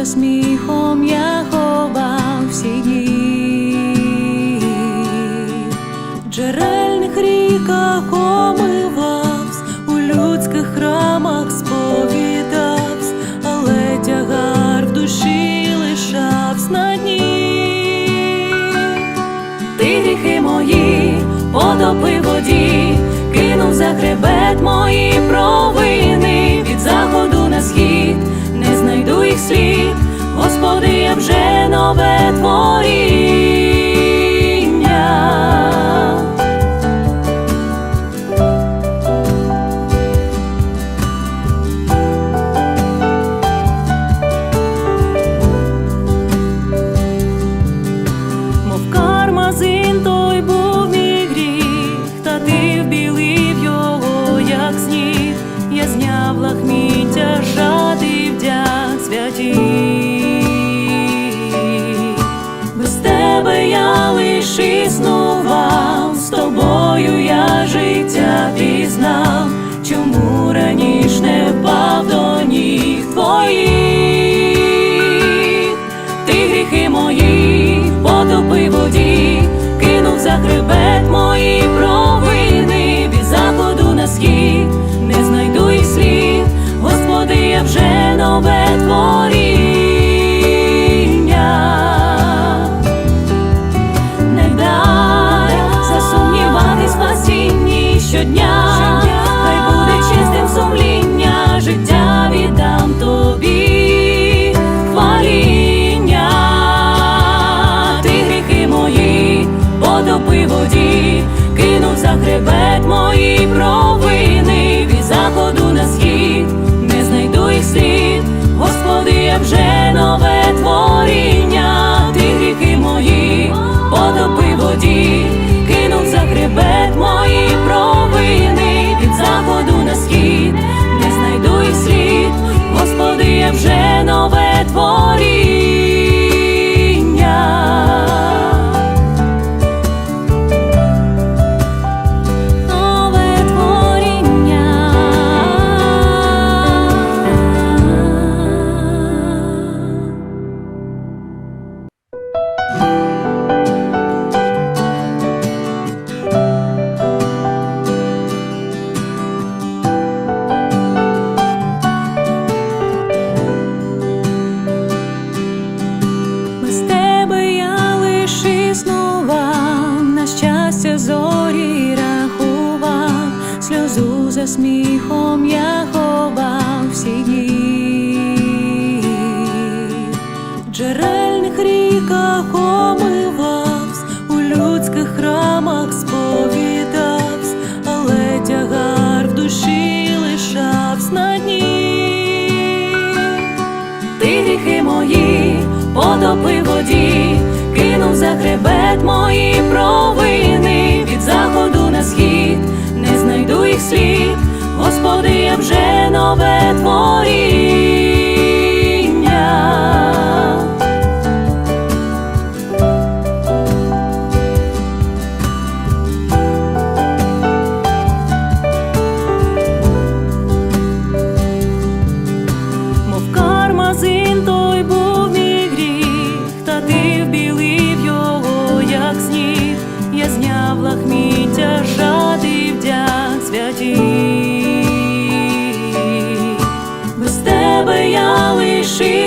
за сміхом я ховав всі дні, джерельних ріках омивавсь, у людських храмах сповідавсь, але тягар в душі лишавсь на дні. Ти гріхи мої потопи Господи, я вже нове творіння. За хребет потопи воді, кинув за хребет мої провини від заходу на схід, не знайду їх слід, Господи, я вже нове творіння, ти гріхи мої, потопи в воді, кинув за хребет мої провини від заходу на схід, не знайду їх слід, Господи, я вже за сміхом я ховав всі дні. В джерельних ріках омивавсь, у людських храмах сповідавсь, але тягар в душі лишавсь на дні. Ти гріхи мої, потопи слід, Господи, я вже нове творіння. 心。